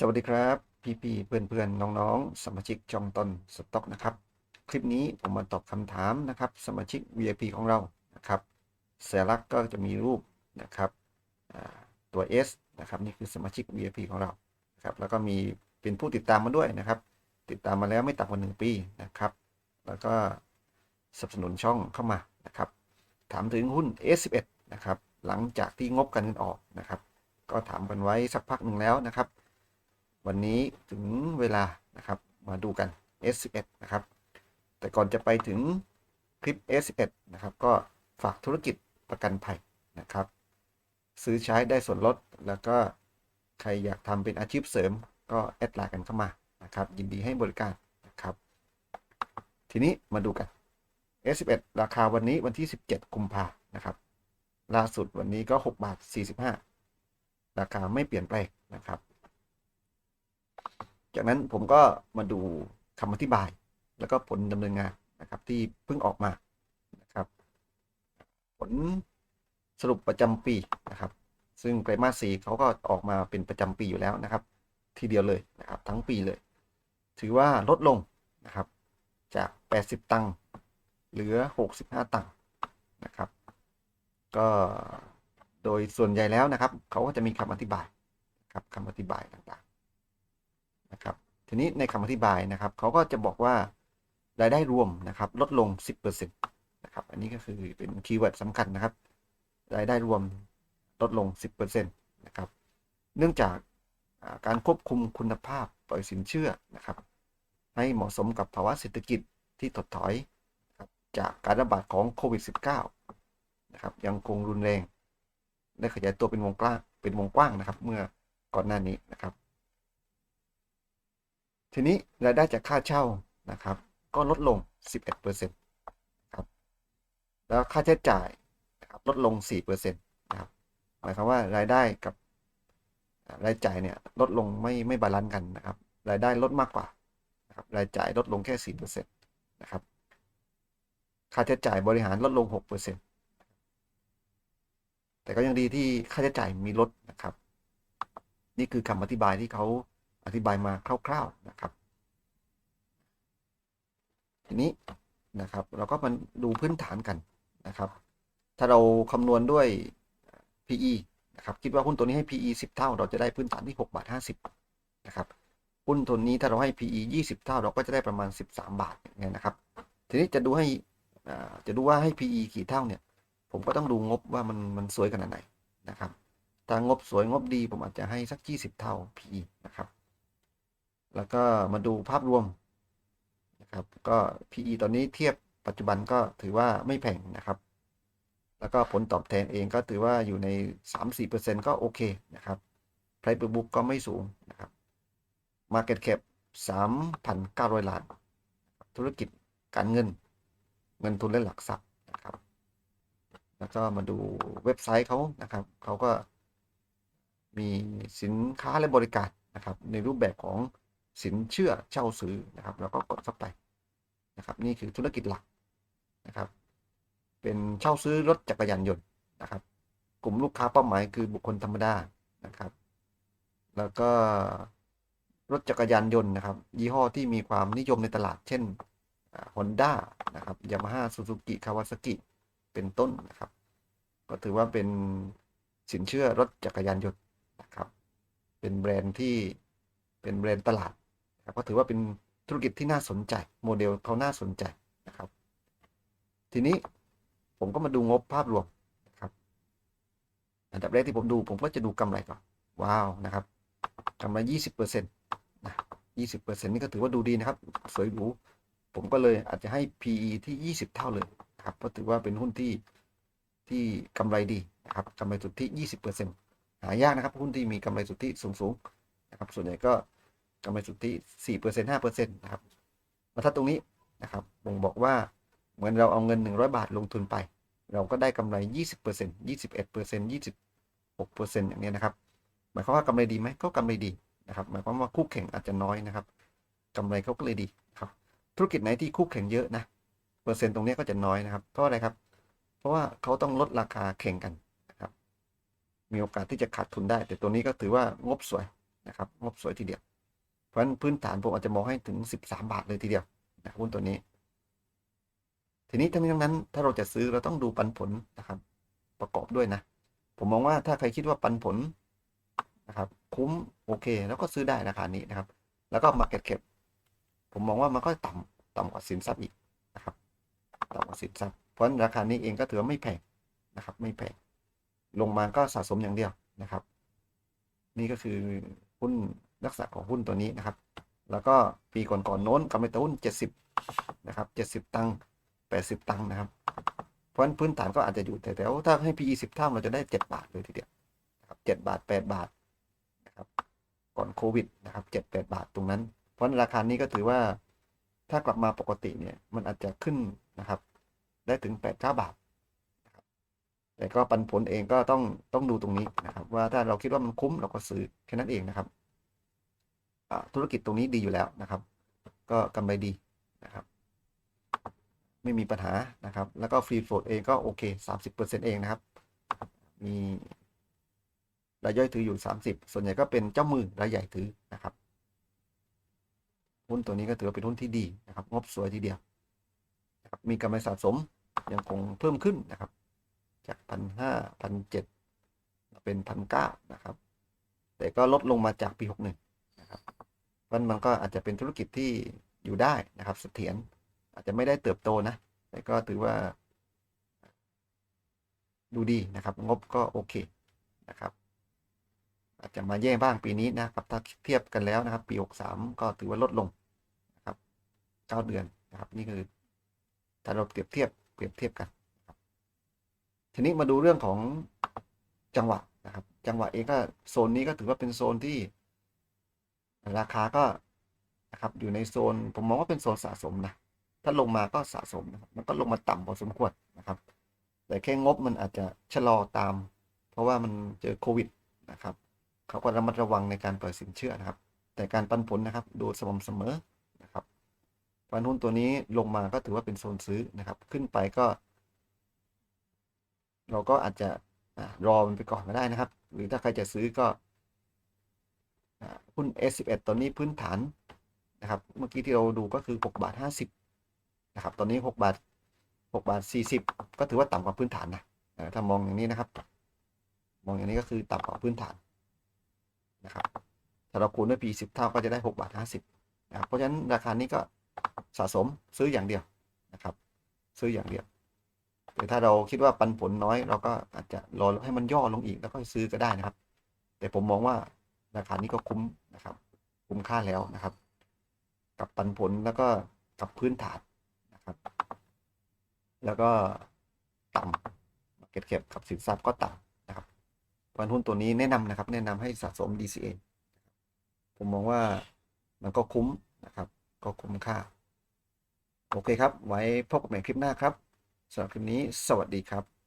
สวัสดีครับ พี่พี่เพื่อนเพื่อนๆน้องๆ สมาชิกจองตนสต็อกนะครับ คลิปนี้ผมมาตอบคำถามนะครับ สมาชิก VIP ของเรานะครับสัญลักษณ์ก็จะมีรูปนะครับตัว S นะครับนี่คือสมาชิก VIP ของเราครับแล้วก็มีเป็นผู้ติดตามมาด้วยนะครับ ติดตามมาแล้วไม่ต่ำกว่าหนึ่งปีนะครับ แล้วก็สนับสนุนช่องเข้ามานะครับ ถามถึงหุ้น S11 นะครับหลังจากที่งบการเงินออกนะครับ ก็ถามกันไว้สักพักหนึ่งแล้วนะครับ วันนี้ถึงเวลานะครับมาดูกัน S11 นะครับ แต่ก่อนจะไปถึงคลิป S11 นะครับ ก็ฝากธุรกิจประกันภัยนะครับ ซื้อใช้ได้ส่วนลด แล้วก็ใครอยากทำเป็นอาชีพเสริม ก็แอดไลน์กันเข้ามานะครับ ยินดีให้บริการนะครับ ทีนี้มาดูกัน S11 ราคาวันนี้วันที่ 17 กุมภานะครับ ล่าสุดวันนี้ก็ 6 บาท 45 ราคาไม่เปลี่ยนแปลงนะครับ จากนั้นผมก็มาดูคำอธิบาย แล้วก็ผลดำเนินงานนะครับที่เพิ่งออกมานะครับ ผลสรุปประจำปีนะครับ ซึ่งไตรมาสสี่เขาก็ออกมาเป็นประจำปีอยู่แล้วนะครับ ทีเดียวเลยนะครับ ทั้งปีเลย ถือว่าลดลงนะครับ จาก 80 ตังค์เหลือ 65 ตังค์นะครับ ก็โดยส่วนใหญ่แล้วนะครับ เขาก็จะมีคำอธิบายครับคำอธิบายต่างๆ นะครับทีนี้ในคำอธิบายนะครับเขาก็จะบอกว่ารายได้รวมนะครับลดลง 10%นะครับอันนี้ก็คือเป็นคีย์เวิร์ดสำคัญนะครับ รายได้รวมลดลง 10%นะครับเนื่องจากการควบคุมคุณภาพปล่อยสินเชื่อนะครับ ให้เหมาะสมกับภาวะเศรษฐกิจที่ถดถอย จากการระบาดของโควิด -19 นะครับยังคงรุนแรงและขยายตัวเป็นวงกว้างเป็นวงกว้างนะครับ เมื่อก่อนหน้านี้นะครับ ทีนี้รายได้จากค่าเช่านะครับ ก็ลดลง 11%ครับแล้วค่าใช้จ่ายนะครับลดลง 4%นะครับหมายความว่ารายได้กับรายจ่ายเนี่ยลดลงไม่ไม่บาลานซ์กันนะครับ รายได้ลดมากกว่านะครับรายจ่ายลดลงแค่ 4%นะครับค่าใช้จ่ายบริหารลดลง 6%แต่ก็ยังดีที่ค่าใช้จ่ายมีลดนะครับ นี่คือคำอธิบายที่เขา อธิบายมาคร่าวๆนะครับ ทีนี้นะครับ เราก็มาดูพื้นฐานกันนะครับ ถ้าเราคำนวณด้วย PE นะครับ คิดว่าหุ้นตัวนี้ให้ PE 10 เท่า เราจะได้พื้นฐานที่6บาท50นะครับหุ้นตัวนี้ถ้าเราให้ PE 20 เท่า เราก็จะได้ประมาณ 13 บาทอย่างเงี้ยนะครับ ทีนี้จะดูให้อ่าจะดูว่าให้ PE กี่เท่าเนี่ย ผมก็ต้องดูงบว่ามันมันสวยขนาดไหนนะครับ ถ้างบสวยงบดีผมอาจจะให้สัก 20 เท่า PE นะครับ แล้วก็มาดูภาพรวมนะครับ ก็ PE ตอนนี้เทียบปัจจุบันก็ถือว่าไม่แพงนะครับ แล้วก็ผลตอบแทนเองก็ถือว่าอยู่ใน 3-4%ก็โอเคนะครับ Price per book ก็ไม่สูงนะครับ Market cap 3,900 ล้าน ธุรกิจการเงิน เงินทุนและหลักทรัพย์นะครับ แล้วก็มาดูเว็บไซต์เขานะครับ เขาก็มีสินค้าและบริการนะครับ ในรูปแบบของ สินเชื่อเช่าซื้อนะครับ แล้วก็กดเข้าไปนะครับ นี่คือธุรกิจหลักนะครับ เป็นเช่าซื้อรถจักรยานยนต์นะครับ กลุ่มลูกค้าเป้าหมายคือบุคคลธรรมดานะครับ แล้วก็รถจักรยานยนต์นะครับ ยี่ห้อที่มีความนิยมในตลาดเช่นฮอนด้านะครับยามาฮ่าซูซูกิคาวาซากิเป็นต้นนะครับ ก็ถือว่าเป็นสินเชื่อรถจักรยานยนต์นะครับ เป็นแบรนด์ที่เป็นแบรนด์ตลาด นะครับก็ถือว่าเป็นธุรกิจที่น่าสนใจ โมเดลเขาน่าสนใจนะครับ ทีนี้ผมก็มาดูงบภาพรวมนะครับ อันดับแรกที่ผมดูผมก็จะดูกำไรก่อน ว้าวนะครับกำไรยี่สิบเปอร์เซ็นต์นะยี่สิบเปอร์เซ็นต์นี่ก็ถือว่าดูดีนะครับ สวยหรูผมก็เลยอาจจะให้ PE ที่ยี่สิบเท่าเลยครับเพราะถือว่าเป็นหุ้นที่ที่กำไรดีนะครับกำไรสุทธิยี่สิบเปอร์เซ็นต์หายากนะครับ หุ้นที่มีกำไรสุทธิสูงสูงๆนะครับส่วนใหญ่ก็ กำไรสุทธิสี่เปอร์เซ็นต์ห้าเปอร์เซ็นต์นะครับมาถ้าตรงนี้นะครับบ่งบอกว่าเหมือนเราเอาเงินหนึ่งร้อยบาทลงทุนไป เราก็ได้กำไรยี่สิบเปอร์เซ็นต์ยี่สิบเอ็ดเปอร์เซ็นต์ยี่สิบหกเปอร์เซ็นต์อย่างนี้นะครับ หมายความว่ากำไรดีไหมก็กำไรดีนะครับ หมายความว่าคู่แข่งอาจจะน้อยนะครับกำไรเขาก็เลยดีครับธุรกิจไหนที่คู่แข่งเยอะนะเปอร์เซ็นต์ตรงนี้ก็จะน้อยนะครับเพราะอะไรครับ เพราะว่าเขาต้องลดราคาแข่งกันนะครับ มีโอกาสที่จะขาดทุนได้ แต่ตัวนี้ก็ถือว่างบสวยนะครับ งบสวยทีเดียว ราะฉะนั้นพื้นฐานผมอาจจะมองให้ถึง 13 บาทเลยทีเดียวนะหุ้นตัวนี้ ทีนี้ทั้งนี้ทั้งนั้น ถ้าเราจะซื้อเราต้องดูปันผลนะครับ ประกอบด้วยนะ ผมมองว่าถ้าใครคิดว่าปันผลนะครับ คุ้มโอเค แล้วก็ซื้อได้ราคานี้นะครับ แล้วก็ Market Cap ผมมองว่ามันก็ต่ำต่ำกว่าสินทรัพย์อีกนะครับต่ำกว่าสินทรัพย์เพราะราคานี้เองก็ถือว่าไม่แพงนะครับ ไม่แพงลงมาก็สะสมอย่างเดียวนะครับ นี่ก็คือหุ้น ลักษณะของหุ้นตัวนี้นะครับ แล้วก็ปีก่อนๆโน้นกำไรต่อหุ้น 70 นะครับ 70 ตังค์ 80 ตังค์นะครับ เพราะฉะนั้นพื้นฐานก็อาจจะอยู่แต่แต่ว่าถ้าให้ PE 10 เท่าเราจะได้ 7 บาทเลยทีเดียวนะครับ7บาท 8 บาทนะครับ ก่อนโควิดนะครับ7 8 บาทตรงนั้น เพราะฉะนั้นราคานี้ก็ถือว่าถ้ากลับมาปกติเนี่ยมันอาจจะขึ้นนะครับ ได้ถึง 8 9 บาทแต่ก็ปันผลเองก็ต้องต้องดูตรงนี้นะครับ ว่าถ้าเราคิดว่ามันคุ้มเราก็ซื้อแค่นั้นเองนะครับ ธุรกิจตรงนี้ดีอยู่แล้วนะครับ ก็กำไรดีนะครับ ไม่มีปัญหานะครับ แล้วก็ฟรีโฟลดเองก็โอเค 30%เองนะครับ มีรายย่อยถืออยู่ 30 ส่วนใหญ่ก็เป็นเจ้ามือรายใหญ่ถือนะครับ หุ้นตัวนี้ก็ถือว่าเป็นหุ้นที่ดีนะครับ งบสวยทีเดียวนะครับมีกำไรสะสมยังคงเพิ่มขึ้นนะครับ จากพันห้าพันเจ็ดเป็นพันเก้านะครับ แต่ก็ลดลงมาจากปีหกหนึ่ง มันมันก็อาจจะเป็นธุรกิจที่อยู่ได้นะครับเสถียรอาจจะไม่ได้เติบโตนะ แต่ก็ถือว่า ดูดีนะครับ งบก็โอเคนะครับ อาจจะมาแย่บ้างปีนี้นะครับ ถ้าเทียบกันแล้วนะครับ ปีหกสามก็ถือว่าลดลงนะครับเก้าเดือนนะครับ นี่คือถ้าเราเปรียบเทียบเปรียบเทียบกันทีนี้มาดูเรื่องของจังหวะนะครับ จังหวะเองก็โซนนี้ก็ถือว่าเป็นโซนที่ ราคาก็นะครับอยู่ในโซนผมมองว่าเป็นโซนสะสมนะถ้าลงมาก็สะสมนะครับมันก็ลงมาต่ำพอสมควรนะครับ แต่แค่งบมันอาจจะชะลอตาม เพราะว่ามันเจอโควิดนะครับเขาก็ระมัดระวังในการปล่อยสินเชื่อนะครับ แต่การปันผลนะครับดูสม่ำเสมอนะครับปันหุ้นตัวนี้ลงมาก็ถือว่าเป็นโซนซื้อนะครับ ขึ้นไปก็ เราก็อาจจะอ่ารอมันไปก่อนก็ได้นะครับ หรือถ้าใครจะซื้อก็ หุ้น S11 ตอนนี้พื้นฐานนะครับ เมื่อกี้ที่เราดูก็คือ 6 บาท 50นะครับ ตอนนี้ 6 บาท 6 บาท 40 ก็ถือว่าต่ำกว่าพื้นฐานนะถ้ามองอย่างนี้นะครับ มองอย่างนี้ก็คือต่ำกว่าพื้นฐานนะครับ ถ้าเราคูณด้วย P 10 เท่าก็จะได้ 6 บาท 50นะครับ เพราะฉะนั้นราคานี้ก็สะสมซื้ออย่างเดียวนะครับ ซื้ออย่างเดียวแต่ถ้าเราคิดว่าปันผลน้อยเราก็อาจจะรอให้มันย่อลงอีกแล้วก็ซื้อก็ได้นะครับ แต่ผมมองว่า ราคานี้ก็คุ้มนะครับ คุ้มค่าแล้วนะครับ กับปันผลแล้วก็กับพื้นฐานนะครับ แล้วก็ต่ำ market cap กับสินทรัพย์ก็ต่ำนะครับปันหุ้นตัวนี้แนะนำนะครับ แนะนำให้สะสม DCA ผมมองว่ามันก็คุ้มนะครับ ก็คุ้มค่า โอเคครับ ไว้พบกันใหม่คลิปหน้าครับสำหรับคลิปนี้ สวัสดีครับ